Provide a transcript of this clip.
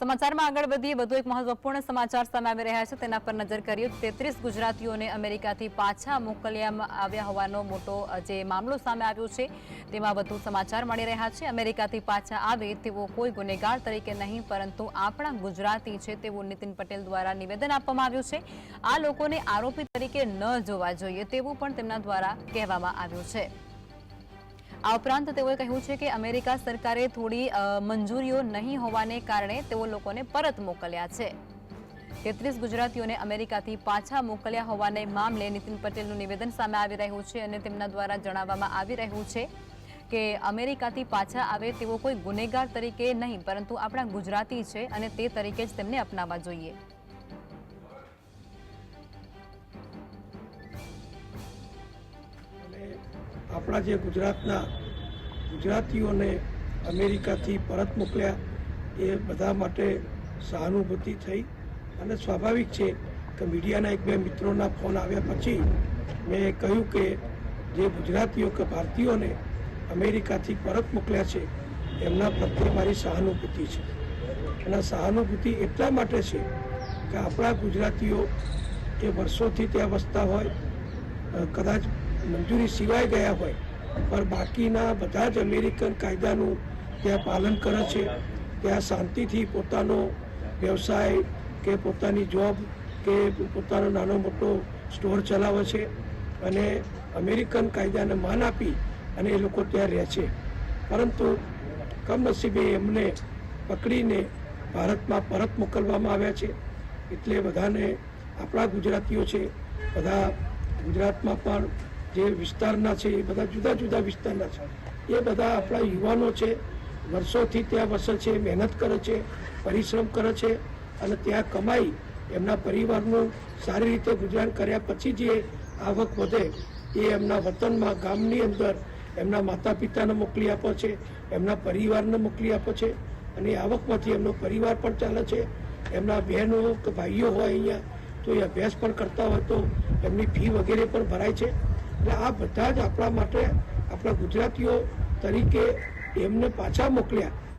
સમાચારમાં આગળ વધીએ, વધુ એક મહત્વપૂર્ણ સમાચાર સામે આવી રહ્યા છે. તેના પર નજર કરીએ તેત્રીસ ગુજરાતીઓને અમેરિકાથી પાછા મોકલવામાં આવ્યા હોવાનો મોટો જે મામલો સામે આવ્યો છે, તેમાં વધુ સમાચાર મળી રહ્યા છે. અમેરિકાથી પાછા આવે તેવો કોઈ ગુનેગાર તરીકે નહીં, પરંતુ આપણા ગુજરાતી છે તેવું નીતિન પટેલ દ્વારા નિવેદન આપવામાં આવ્યું છે. આ લોકોને આરોપી તરીકે ન જોવા જોઈએ તેવું પણ તેમના દ્વારા કહેવામાં આવ્યું છે. આ ઉપરાંત તેઓએ કહ્યું છે કે અમેરિકા સરકારે થોડી મંજૂરીઓ નહીં હોવાને કારણે તેઓ લોકોને પરત મોકલ્યા છે. તેત્રીસ ગુજરાતીઓને અમેરિકાથી પાછા મોકલ્યા હોવાને મામલે નીતિન પટેલનું નિવેદન સામે આવી રહ્યું છે અને તેમના દ્વારા જણાવવામાં આવી રહ્યું છે કે અમેરિકાથી પાછા આવે તેવો કોઈ ગુનેગાર તરીકે નહીં, પરંતુ આપણા ગુજરાતી છે અને તે તરીકે જ તેમને અપનાવવા જોઈએ. આપણા જે ગુજરાતના ગુજરાતીઓને અમેરિકાથી પરત મોકલ્યા, એ બધા માટે સહાનુભૂતિ થઈ. અને સ્વાભાવિક છે કે મીડિયાના એક બે મિત્રોના ફોન આવ્યા પછી મેં કહ્યું કે જે ગુજરાતીઓ કે ભારતીયોને અમેરિકાથી પરત મોકલ્યા છે, એમના પ્રત્યે મારી સહાનુભૂતિ છે. અને સહાનુભૂતિ એટલા માટે છે કે આપણા ગુજરાતીઓ એ વર્ષોથી ત્યાં વસતા હોય કદાચ મંજૂરી સિવાય ગયા હોય, પણ બાકીના બધા જ અમેરિકન કાયદાનું ત્યાં પાલન કરે છે. ત્યાં શાંતિથી પોતાનો વ્યવસાય કે પોતાની જોબ કે પોતાનો નાનો મોટો સ્ટોર ચલાવે છે અને અમેરિકન કાયદાને માન આપી અને એ લોકો ત્યાં રહે છે. પરંતુ કમનસીબે એમને પકડીને ભારતમાં પરત મોકલવામાં આવ્યા છે. એટલે બધાને આપણા ગુજરાતીઓ છે. બધા ગુજરાતમાં પણ જે વિસ્તારના છે, એ બધા જુદા જુદા વિસ્તારના છે. એ બધા આપણા યુવાનો છે, વર્ષોથી ત્યાં વસે છે, મહેનત કરે છે, પરિશ્રમ કરે છે અને ત્યાં કમાઈ એમના પરિવારનું સારી રીતે ગુજરાન કર્યા પછી જે આવક વધે એ એમના વતનમાં, ગામની અંદર એમના માતા પિતાને મોકલી આપે છે, એમના પરિવારને મોકલી આપે છે અને આવકમાંથી એમનો પરિવાર પણ ચાલે છે. એમના બહેનો કે ભાઈઓ હોય અહીંયા તો એ અભ્યાસ પણ કરતા હોય તો એમની ફી વગેરે પણ ભરાય છે. એટલે આ બધા જ આપણા માટે આપણા ગુજરાતીઓ તરીકે એમને પાછા મોકલ્યા.